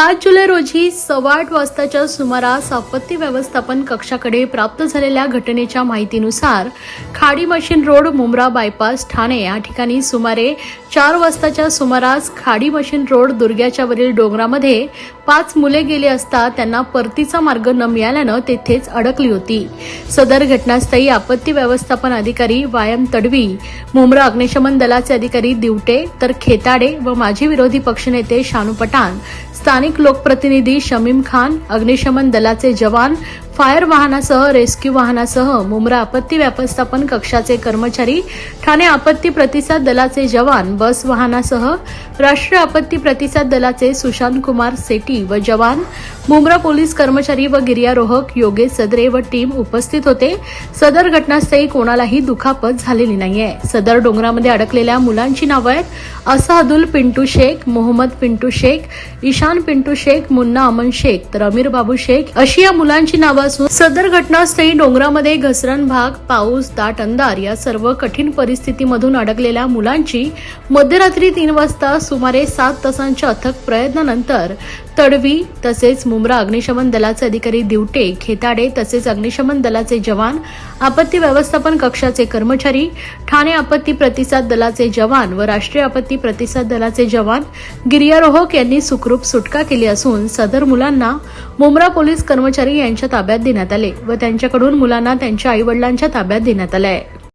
पाच जुलै रोजी सव्वा आठ वाजताच्या सुमारास आपत्ती व्यवस्थापन कक्षाकडे प्राप्त झालेल्या घटनेच्या माहितीनुसार Khadi machine road Mumbra bypass Thane या ठिकाणी सुमारे चार वाजताच्या सुमारास खाडी मशीन रोड दुर्ग्याच्या वरील डोंगरामध्ये पाच मुले गेली असता त्यांना परतीचा मार्ग न मिळाल्यानं तेथेच अडकली होती. सदर घटनास्थळी आपत्ती व्यवस्थापन अधिकारी वायम तडवी मुंब्रा अग्निशमन दलाचे अधिकारी दिवटे तर खेताडे व माजी विरोधी पक्षनेते शानू पठाण स्थानिक लोकप्रतिनिधी शमीम खान अग्निशमन दलाचे जवान फायर वाहनासह रेस्क्यू वाहनासह मुंब्रा आपत्ती व्यवस्थापन कक्षाचे कर्मचारी ठाणे आपत्ती प्रतिसाद दलाचे जवान बस वाहनासह राष्ट्रीय आपत्ती प्रतिसाद दलाचे सुशांत कुमार सेटी व जवान मुंब्रा पोलीस कर्मचारी व गिर्यारोहक योगेश सदरे व टीम उपस्थित होते. सदर घटनास्थळी कोणालाही दुखापत झालेली नाहीये. सदर डोंगरामध्ये अडकलेल्या मुलांची नावं आहेत. असहदुल पिंटू शेख मोहम्मद पिंटू शेख ईशान पिंटू शेख मुन्ना अमन शेख तर अमीर बाबू शेख अशी या मुलांची नावं असून सदर घटनास्थळी डोंगरामध्ये घसरण भाग पाऊस दाट अंधार या सर्व कठीण परिस्थितीमधून अडकलेल्या मुलांची मध्यरात्री तीन वाजता सुमारे सात तासांच्या अथक प्रयत्नानंतर तडवी तसेच मुंब्रा अग्निशमन दलाचे अधिकारी दिवटे खेताडे तसेच अग्निशमन दलाचे जवान आपत्ती व्यवस्थापन कक्षाचे कर्मचारी ठाणे आपत्ती प्रतिसाद दलाचे जवान व राष्ट्रीय आपत्ती प्रतिसाद दलाचे जवान गिर्यारोहक यांनी सुखरूप सुटका केली असून सदर मुलांना मुंब्रा पोलीस कर्मचारी यांच्या ताब्यात देण्यात आले व त्यांच्याकडून मुलांना त्यांच्या आईवडिलांच्या ताब्यात देण्यात आले आहे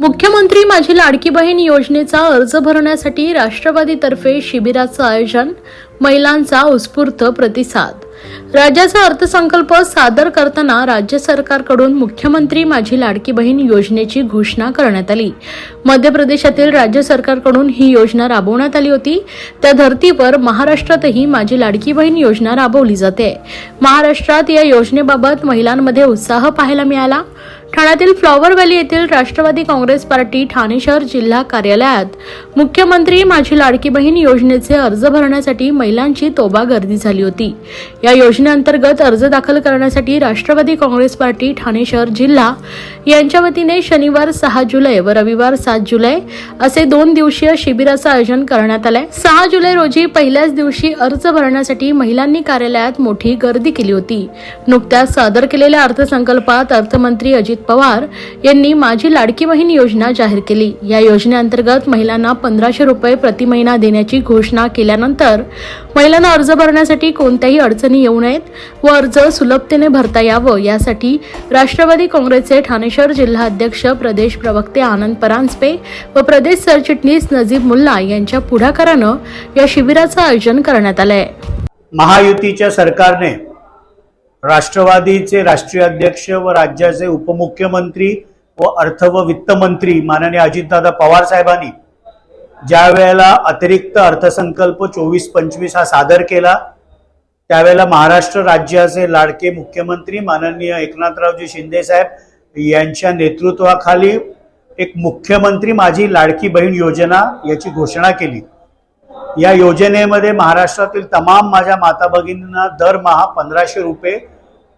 मुख्यमंत्री माझी लाडकी बहीण योजनेचा अर्ज भरण्यासाठी राष्ट्रवादीतर्फे शिबिराचं आयोजन महिलांचा उत्स्फूर्त प्रतिसाद. राज्याचा अर्थसंकल्प सादर करताना राज्य सरकारकडून मुख्यमंत्री माझी लाडकी बहीण योजनेची घोषणा करण्यात आली. मध्य प्रदेशातील राज्य सरकारकडून ही योजना राबवण्यात आली होती. त्या धर्तीवर महाराष्ट्रातही माझी लाडकी बहीण योजना राबवली जाते. महाराष्ट्रात या योजनेबाबत महिलांमध्ये उत्साह पाहायला मिळाला. ठाण्यातील फ्लॉवर व्हॅली येथील राष्ट्रवादी काँग्रेस पार्टी ठाणे शहर जिल्हा कार्यालयात मुख्यमंत्री माझी लाडकी बहीण योजनेचे अर्ज भरण्यासाठी महिलांची तोबा गर्दी झाली होती. या योजनेअंतर्गत अर्ज दाखल करण्यासाठी राष्ट्रवादी काँग्रेस पार्टी ठाणे शहर जिल्हा यांच्या वतीने शनिवार सहा जुलै व रविवार सात जुलै असे दोन दिवसीय शिबिराचं आयोजन करण्यात आलंय. सहा जुलै रोजी पहिल्याच दिवशी अर्ज भरण्यासाठी महिलांनी कार्यालयात मोठी गर्दी केली होती. नुकत्याच सादर केलेल्या अर्थसंकल्पात अर्थमंत्री अजित पवार यांनी माझी लाडकी बहीण योजना जाहीर केली. या योजनेअंतर्गत महिलांना पंधराशे रुपये प्रति महिना देण्याची घोषणा केल्यानंतर महिलांना अर्ज भरण्यासाठी कोणत्याही अडचणी येऊ नयेत व अर्ज सुलभतेने भरता यावं यासाठी राष्ट्रवादी काँग्रेसचे ठाणेश्वर जिल्हा अध्यक्ष प्रदेश प्रवक्ते आनंद परांजपे व प्रदेश सरचिटणीस नजीब मुल्ला यांच्या पुढाकारानं या शिबिराचं आयोजन करण्यात आलं आहे महायुतीच्या सरकारने राष्ट्रवादीचे राष्ट्रीय अध्यक्ष व राज्याचे उपमुख्यमंत्री व अर्थ व वित्तमंत्री माननीय अजितदादा पवार साहेबांनी ज्या वेळेला अतिरिक्त अर्थसंकल्प चोवीस पंचवीस हा सादर केला त्यावेळेला महाराष्ट्र राज्याचे लाडके मुख्यमंत्री माननीय एकनाथरावजी शिंदे साहेब यांच्या नेतृत्वाखाली एक मुख्यमंत्री माझी लाडकी बहीण योजना याची घोषणा केली. या योजनेमध्ये महाराष्ट्रातील तमाम माझ्या माता भगिनींना दरमहा पंधराशे रुपये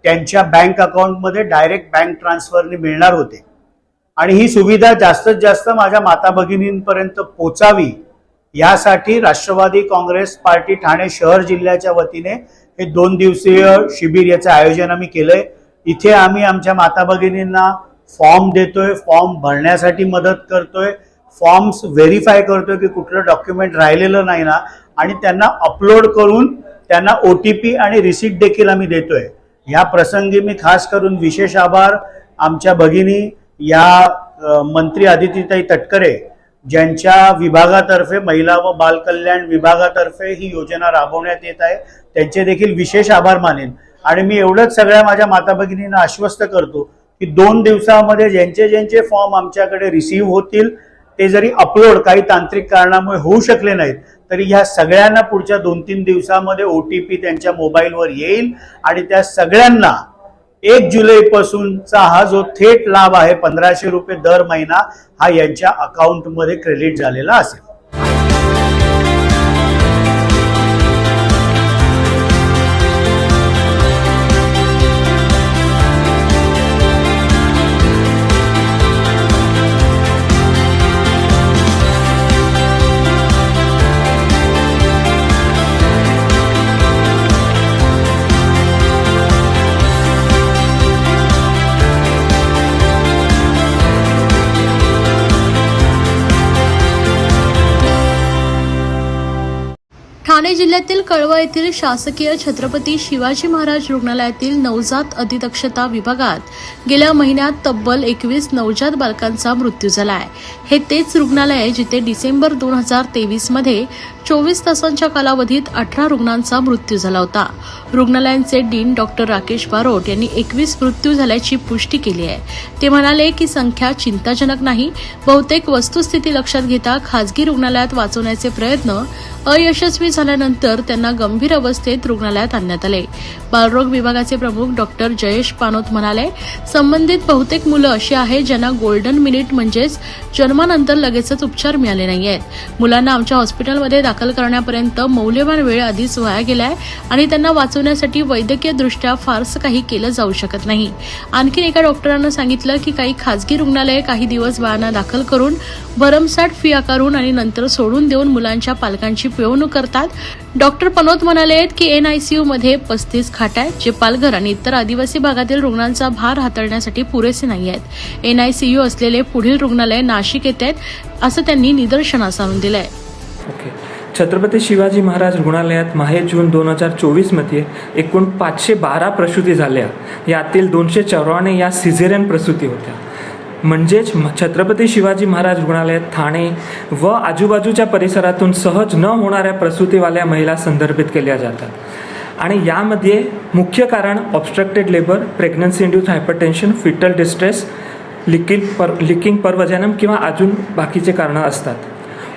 त्यांच्या बँक अकाउंटमध्ये डायरेक्ट बँक ट्रान्सफरने मिळणार होते. आणि ही सुविधा जास्तीत जास्त माझ्या माता भगिनींपर्यंत पोचावी यासाठी राष्ट्रवादी काँग्रेस पार्टी ठाणे शहर जिल्ह्याच्या वतीने हे दोन दिवसीय शिबिर याचं आयोजन आम्ही केलंय. इथे आम्ही आमच्या माता भगिनींना फॉर्म देतोय फॉर्म भरण्यासाठी मदत करतोय. फॉर्म्स व्हेरीफाय करतोय की कुठलं डॉक्युमेंट राहिलेलं नाही ना आणि त्यांना अपलोड करून त्यांना ओ टी पी आणि रिसीट देखील आम्ही देतोय. ह्या प्रसंगी मी खास करून विशेष आभार आमच्या भगिनी या मंत्री आदितीताई तटकरे ज्यांच्या विभागातर्फे महिला व बालकल्याण विभागातर्फे ही योजना राबवण्यात येत आहे. त्यांचे देखील विशेष आभार मानेन. आणि मी एवढंच सगळ्या माझ्या माता भगिनींना आश्वस्त करतो की दोन दिवसामध्ये ज्यांचे ज्यांचे फॉर्म आमच्याकडे रिसीव्ह होतील ते जरी अपलोड काही तांत्रिक कारणामुळे होऊ शकले नाहीत तरी ह्या सगळ्यांना पुढच्या दोन तीन दिवसामध्ये ओ टी पी त्यांच्या मोबाईलवर येईल आणि त्या सगळ्यांना एक जुलै पासूनचा हा जो थेट लाभ आहे पंधराशे रुपये दर महिना हा यांच्या अकाउंटमध्ये क्रेडिट झालेला असेल. ठाणे जिल्ह्यातील कळवा येथील शासकीय छत्रपती शिवाजी महाराज रुग्णालयातील नवजात अतिदक्षता विभागात गेल्या महिन्यात तब्बल एकवीस नवजात बालकांचा मृत्यू झाला आहे हे तेच रुग्णालय जिथे डिसेंबर दोन हजार तेवीसमध्ये चोवीस तासांच्या कालावधीत अठरा रुग्णांचा मृत्यू झाला होता. रुग्णालयांचे डीन डॉक्टर राकेश बारोट यांनी एकवीस मृत्यू झाल्याची पुष्टी केली आहे. ते म्हणाले की संख्या चिंताजनक नाही. बहुतेक वस्तुस्थिती लक्षात घेता खासगी रुग्णालयात वाचवण्याचे प्रयत्न अयशस्वी झाल्यानंतर त्यांना गंभीर अवस्थेत रुग्णालयात आणण्यात आले. बालरोग विभागाचे प्रमुख डॉक्टर जयेश पानोत म्हणाले संबंधित बहुतेक मुलं अशी आहेत ज्यांना गोल्डन मिनिट म्हणजेच जन्मानंतर लगेचच उपचार मिळाले नाही आहेत मुलांना आमच्या हॉस्पिटलमध्ये दाखल करण्यापर्यंत मौल्यवान वेळ आधीच वाया गेलाय आणि त्यांना वाचवण्यासाठी वैद्यकीय दृष्ट्या फारसं काही केलं जाऊ शकत नाही. आणखीन एका डॉक्टरांनं सांगितलं की काही खासगी रुग्णालये काही दिवस बाळांना दाखल करून भरमसाठ फी आकारून आणि नंतर सोडून देऊन मुलांच्या पालकांची पिळवणूक करतात. डॉक्टर पनोत म्हणाले आहेत की एनआयसीयू मध्ये पस्तीस खाट आहेत जे पालघर आणि इतर आदिवासी भागातील रुग्णांचा भार हाताळण्यासाठी पुरेसे नाही आहेत. एनआयसीयू असलेले पुढील रुग्णालय नाशिक येत आहेत असं त्यांनी निदर्शनास आणून दिलंय. ओके छत्रपती शिवाजी महाराज रुग्णालयात माहे जून दोन हजार चोवीसमध्ये एकूण पाचशे बारा प्रसूती झाल्या. यातील दोनशे चौऱ्याण्णव या सिझेरियन प्रसूती होत्या. म्हणजेच छत्रपती शिवाजी महाराज रुग्णालयात ठाणे व आजूबाजूच्या परिसरातून सहज न होणाऱ्या प्रसूतीवाल्या महिला संदर्भित केल्या जातात. आणि यामध्ये मुख्य कारण obstructed labour pregnancy induced hypertension foetal distress leaking per leaking परवजनम किंवा अजून बाकीचे कारणं असतात.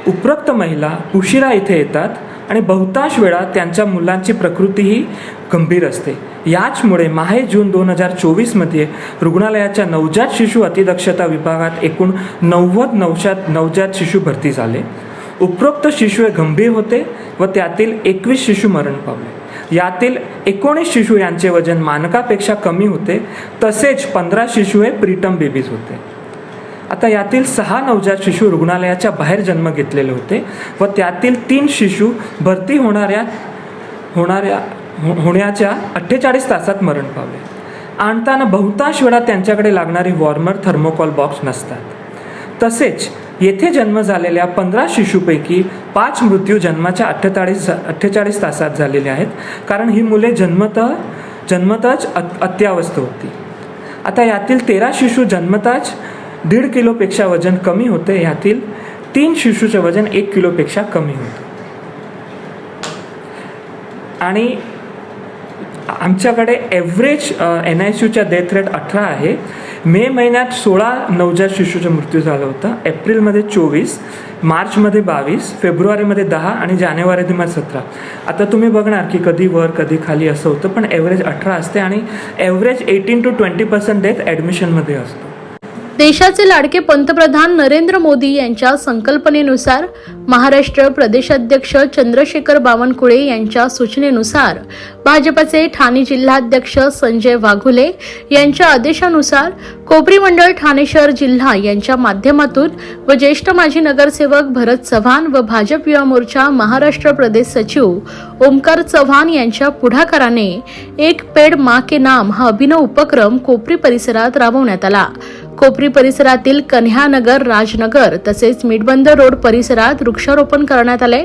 उपरोक्त महिला उशिरा इथे येतात आणि बहुतांश वेळा त्यांच्या मुलांची प्रकृतीही गंभीर असते. याचमुळे माहे जून दोन हजार चोवीसमध्ये रुग्णालयाच्या नवजात शिशु अतिदक्षता विभागात एकूण नव्वद नवजात नवजात शिशू भरती झाले. उपरोक्त शिशु हे गंभीर होते व त्यातील एकवीस शिशु मरण पावले. यातील एकोणीस शिशू यांचे वजन मानकापेक्षा कमी होते. तसेच पंधरा शिशू हे प्रीटम बेबीज होते. आता यातील सहा नवजात शिशू रुग्णालयाच्या बाहेर जन्म घेतलेले होते व त्यातील तीन शिशू भरती होणाऱ्या होणाऱ्या हो- होण्याच्या अठ्ठेचाळीस तासात मरण पावले. आणताना बहुतांश वेळा त्यांच्याकडे लागणारी वॉर्मर थर्मोकॉल बॉक्स नसतात. तसेच येथे जन्म झालेल्या पंधरा शिशूपैकी पाच मृत्यू जन्माच्या अठ्ठेचाळीस अठ्ठेचाळीस तासात झालेले आहेत कारण ही मुले जन्मत जन्मतच अत्यावस्थ होती. आता यातील तेरा शिशू जन्मताच दीड किलोपेक्षा वजन कमी होते यातील तीन शिशूचे वजन एक किलोपेक्षा कमी होते. आणि आमच्याकडे ॲव्हरेज एन आय सीयूच्या डेथ रेट अठरा आहे. मे महिन्यात सोळा नवजात शिशूचा मृत्यू झाला होता. एप्रिलमध्ये चोवीस मार्चमध्ये बावीस फेब्रुवारीमध्ये दहा आणि जानेवारीमध्ये सतरा. आता तुम्ही बघणार की कधी वर कधी खाली असं होतं पण ॲव्हरेज अठरा असते आणि average eighteen to twenty percent death ॲडमिशनमध्ये असतो. देशाचे लाडके पंतप्रधान नरेंद्र मोदी यांच्या संकल्पनेनुसार महाराष्ट्र प्रदेशाध्यक्ष चंद्रशेखर बावनकुळे यांच्या सूचनेनुसार भाजपचे ठाणे जिल्हाध्यक्ष संजय वाघुले यांच्या आदेशानुसार कोपरी मंडळ ठाणे शहर जिल्हा यांच्या माध्यमातून व ज्येष्ठ माजी नगरसेवक भरत चव्हाण व भाजप युवा मोर्चा महाराष्ट्र प्रदेश सचिव ओमकार चव्हाण यांच्या पुढाकाराने एक पेड मा के नाम हा अभिनव उपक्रम कोपरी परिसरात राबवण्यात आला. कोपरी परिसरातील कन्ह्यानगर राजनगर तसेच मिठबंदर रोड परिसरात वृक्षारोपण करण्यात आले.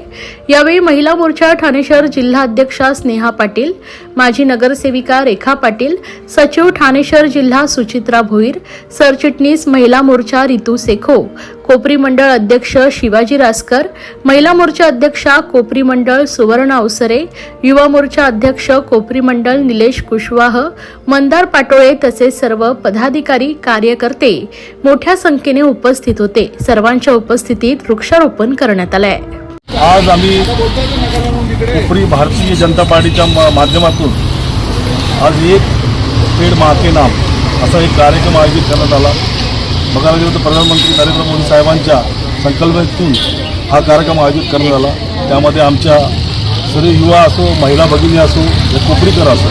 यावेळी महिला मोर्चा ठाणे शहर जिल्हा अध्यक्षा स्नेहा पाटील माजी नगरसेविका रेखा पाटील सचिव ठाणे शहर जिल्हा सुचित्रा भोईर सरचिटणीस महिला मोर्चा रितू सेखो कोपरी मंडळ अध्यक्ष शिवाजी रासकर महिला मोर्चा अध्यक्षा कोपरी मंडळ सुवर्ण अवसरे युवा मोर्चा अध्यक्ष कोपरी मंडळ निलेश कुशवाह मंदार पाटोळे तसेच सर्व पदाधिकारी कार्यकर्ते मोठ्या संख्येने उपस्थित होते. सर्वांच्या उपस्थितीत वृक्षारोपण करण्यात आलंय. आज आम्ही कोपरी भारतीय जनता पार्टीच्या माध्यमातून आज एक पेड माके नाम असा एक कार्यक्रम आयोजित करण्यात आला. बघायला गेलं तर प्रधानमंत्री नरेंद्र मोदी साहेबांच्या संकल्पनेतून हा कार्यक्रम आयोजित करण्यात आला. त्यामध्ये आमच्या सर्व युवा असो महिला भगिनी असो या कोपरीकर असो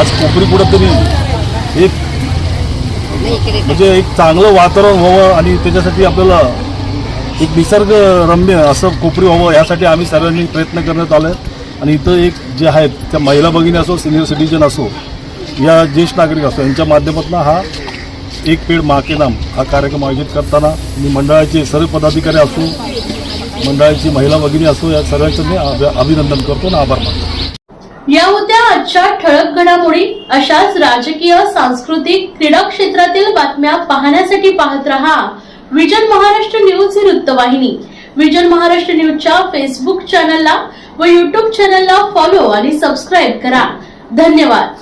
आज कोपरी कुठंतरी एक म्हणजे एक चांगलं वातावरण व्हावं आणि त्याच्यासाठी आपल्याला एक निसर्गरम्य असं कोपरी व्हावं यासाठी आम्ही सर्वांनी प्रयत्न करण्यात आलं. आणि इथं एक जे आहेत त्या महिला भगिनी असो सिनियर सिटीजन असो या ज्येष्ठ नागरिक असो यांच्या माध्यमातून हा एक पेड माके नाम हा कार्यक्रम आयोजित करताना मी मंडळाचे सर्व पदाधिकारी असो मंडळाची महिला भगिनी असो या सर्वांचं मी अभिनंदन करतो आणि आभार मानतो. या होत्या आजच्या ठळक घडामोडी अशाच राजकीय सांस्कृतिक क्रीडा क्षेत्रातील बातम्या पाहण्यासाठी पाहत रहा विजन महाराष्ट्र न्यूज ही वृत्तवाहिनी. विजन महाराष्ट्र न्यूजच्या फेसबुक चॅनलला व युट्यूब चॅनलला फॉलो आणि सबस्क्राईब करा. धन्यवाद.